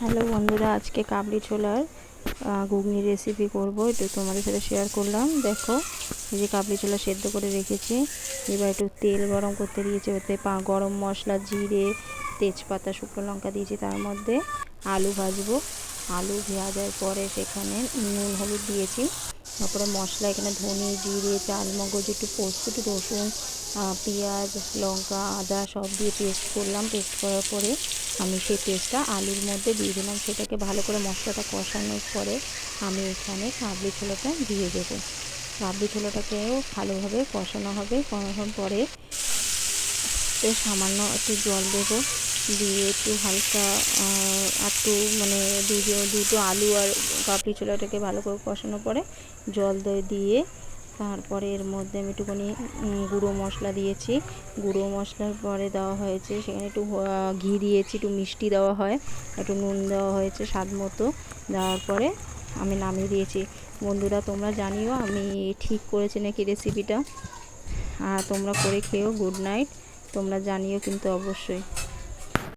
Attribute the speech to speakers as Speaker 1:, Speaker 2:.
Speaker 1: Hello বন্ধুরা, আজকে কাবলি ছোলার ঘুগনি রেসিপি করব। একটু তোমাদের সাথে শেয়ার করলাম। দেখো, এই যে কাবলি ছোলা সেদ্ধ করে রেখেছি। এবার একটু তেল গরম করতে দিয়েছি। ওতে গরম মশলা, জিরে, তেজপাতা, শুকনো লঙ্কা দিয়েছি তার মধ্যে। আলু ভাজবো। আলু ভাজার পরে সেখানে নুন, হলুদ দিয়েছি। তারপরে মশলা এখানে ধনে, জিরে চালমগজ একটু পোস্ত, একটু রসুন পেঁয়াজ, লঙ্কা, আদা সব দিয়ে পেস্ট করলাম। পেস্ট করার পরে আমি সেই পেস্টটা আলুর মধ্যে দিয়ে দিলাম। সেটাকে ভালো করে মশলাটা কষানোর পরে আমি এখানে কাবলি ছোলাটা দিয়ে দেবো। কাবলি ছোলাটাকেও ভালোভাবে কষানো হবে। কষানোর পরে সামান্য একটু জল দেবো। দিয়ে একটু হালকা একটু মানে দুটো দুটো আলু আর কাবলি ছোলাটাকে ভালো করে কষানোর পরে জল দিয়ে তারপরে এর মধ্যে আমি একটুখানি গুঁড়ো মশলা দিয়েছি। গুঁড়ো মশলার পরে দেওয়া হয়েছে, সেখানে একটু ঘি দিয়েছি, একটু মিষ্টি দেওয়া হয়, একটু নুন দেওয়া হয়েছে স্বাদ মতো। দেওয়ার পরে আমি নামিয়ে দিয়েছি। বন্ধুরা, তোমরা জানিও আমি ঠিক করেছি নাকি রেসিপিটা আর তোমরা করে খেও গুড নাইট তোমরা জানিও কিন্তু অবশ্যই।